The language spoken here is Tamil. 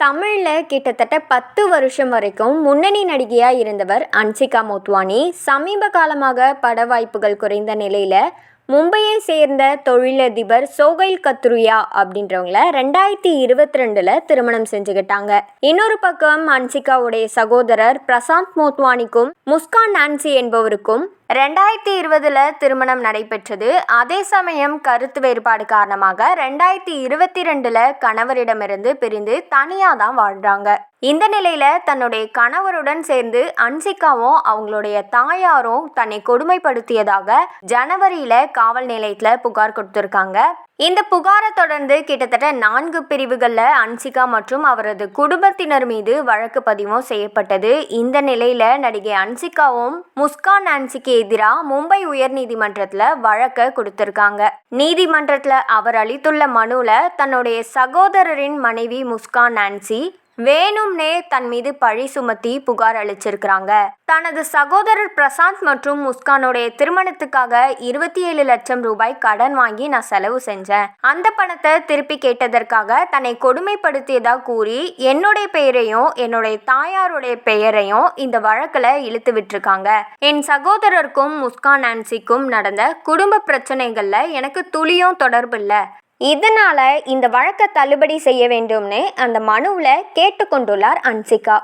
தமிழில் கிட்டத்தட்ட பத்து வருஷம் வரைக்கும் முன்னணி நடிகையாக இருந்தவர் அன்சிகா மோத்வானி. சமீப காலமாக பட வாய்ப்புகள் குறைந்த நிலையில் மும்பையை சேர்ந்த தொழிலதிபர் சோகைல் கத்ருயா அப்படின்றவங்கள ரெண்டாயிரத்தி இருபத்தி ரெண்டில் திருமணம் செஞ்சுக்கிட்டாங்க. இன்னொரு பக்கம் அன்சிகாவுடைய சகோதரர் பிரசாந்த் மோத்வானிக்கும் முஸ்கான் நான்சி என்பவருக்கும் ரெண்டாயிரத்தி இருபதில் திருமணம் நடைபெற்றது. அதே சமயம் கருத்து வேறுபாடு காரணமாக ரெண்டாயிரத்தி இருபத்தி ரெண்டில் கணவரிடமிருந்து பிரிந்து தனியாக தான் வாழ்றாங்க. இந்த நிலையில தன்னுடைய கணவருடன் சேர்ந்து அன்சிகாவும் அவங்களுடைய தாயாரும் தன்னை கொடுமைப்படுத்தியதாக ஜனவரியில காவல் நிலையத்துல புகார் கொடுத்திருக்காங்க. இந்த புகாரை தொடர்ந்து கிட்டத்தட்ட நான்கு பிரிவுகளில் அன்சிகா மற்றும் அவரது குடும்பத்தினர் மீது வழக்கு பதிவும் செய்யப்பட்டது. இந்த நிலையில் நடிகை அன்சிகாவும் முஸ்கான் நான்சிக்கு எதிராக மும்பை உயர்நீதிமன்றத்தில் வழக்கை கொடுத்திருக்காங்க. நீதிமன்றத்தில் அவர் அளித்துள்ள மனுவில் தன்னுடைய சகோதரரின் மனைவி முஸ்கான் நான்சி வேணும்னே தன் மீது பழி சுமத்தி புகார் அளிச்சிருக்கிறாங்க. தனது சகோதரர் பிரசாந்த் மற்றும் முஸ்கானுடைய திருமணத்துக்காக இருபத்தி ஏழு லட்சம் ரூபாய் கடன் வாங்கி நான் செலவு செஞ்சேன். அந்த பணத்தை திருப்பி கேட்டதற்காக தன்னை கொடுமைப்படுத்தியதா கூறி என்னுடைய பெயரையும் என்னுடைய தாயாருடைய பெயரையும் இந்த வழக்கில் இழுத்து விட்டுருக்காங்க. என் சகோதரருக்கும் முஸ்கான் நான்சிக்கும் நடந்த குடும்ப பிரச்சனைகளில் எனக்கு துளியும் தொடர்பு இல்லை இதனால் இந்த வழக்கை தள்ளுபடி செய்ய வேண்டும்னு அந்த மனுவில் கேட்டுக்கொண்டுள்ளார் அன்சிகா.